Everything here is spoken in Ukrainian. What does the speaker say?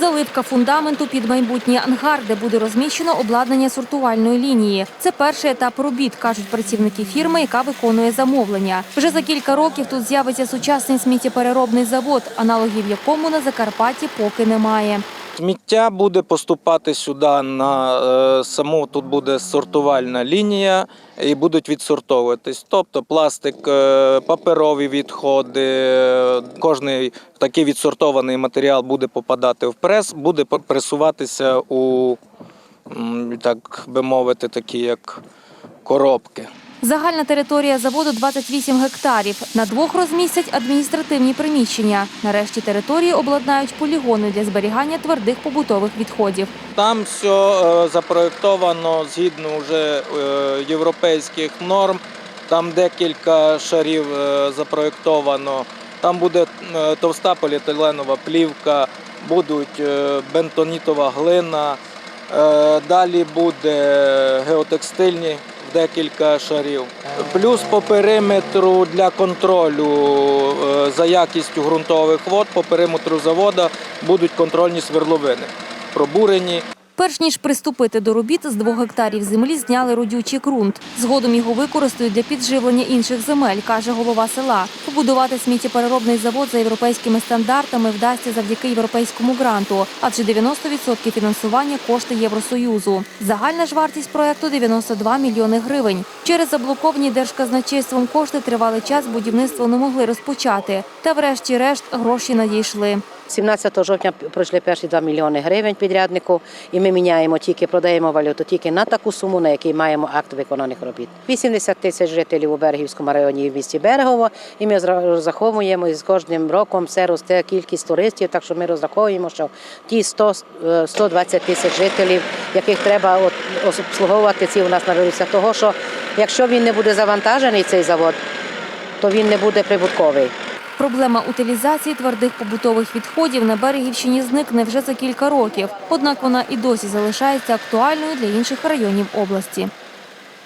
Заливка фундаменту під майбутній ангар, де буде розміщено обладнання сортувальної лінії. Це перший етап робіт, кажуть працівники фірми, яка виконує замовлення. Вже за кілька років тут з'явиться сучасний сміттєпереробний завод, аналогів якому на Закарпатті поки немає. Сміття буде поступати сюди на е, саму тут буде сортувальна лінія і будуть відсортовуватись. Тобто пластик, е, паперові відходи, кожний такий відсортований матеріал буде попадати в прес, буде пресуватися у так би мовити, такі як коробки. Загальна територія заводу 28 гектарів. На двох розмістять адміністративні приміщення. Нарешті території обладнають полігони для зберігання твердих побутових відходів. Там все е, запроєктовано згідно вже е, європейських норм. Там декілька шарів е, запроєктовано. Там буде товста поліетиленова плівка, будуть бентонітова глина. Далі буде геотекстильні декілька шарів. Плюс по периметру для контролю е, за якістю ґрунтових вод по периметру завода будуть контрольні свердловини пробурені. Перш ніж приступити до робіт, з двох гектарів землі зняли родючий ґрунт. Згодом його використають для підживлення інших земель, каже голова села. Побудувати сміттєпереробний завод за європейськими стандартами вдасться завдяки європейському гранту, адже 90% фінансування кошти Євросоюзу. Загальна ж вартість проекту 92 мільйони гривень. Через заблоковані держказначейством кошти тривалий час будівництво не могли розпочати. Та врешті-решт гроші надійшли. 17 жовтня пройшли перші 2 мільйони гривень підряднику, і ми міняємо тільки, продаємо валюту тільки на таку суму, на якій маємо акт виконаних робіт. 80 тисяч жителів у Берегівському районі і в місті Берегово, і ми розраховуємо, і з кожним роком все росте кількість туристів, так що ми розраховуємо, що ті 100, е, 120 тисяч жителів, яких треба обслуговувати, ці у нас наберуться. Того, що якщо він не буде завантажений, цей завод, то він не буде прибутковий. Проблема утилізації твердих побутових відходів на Берегівщині зникне вже за кілька років. Однак вона і досі залишається актуальною для інших районів області.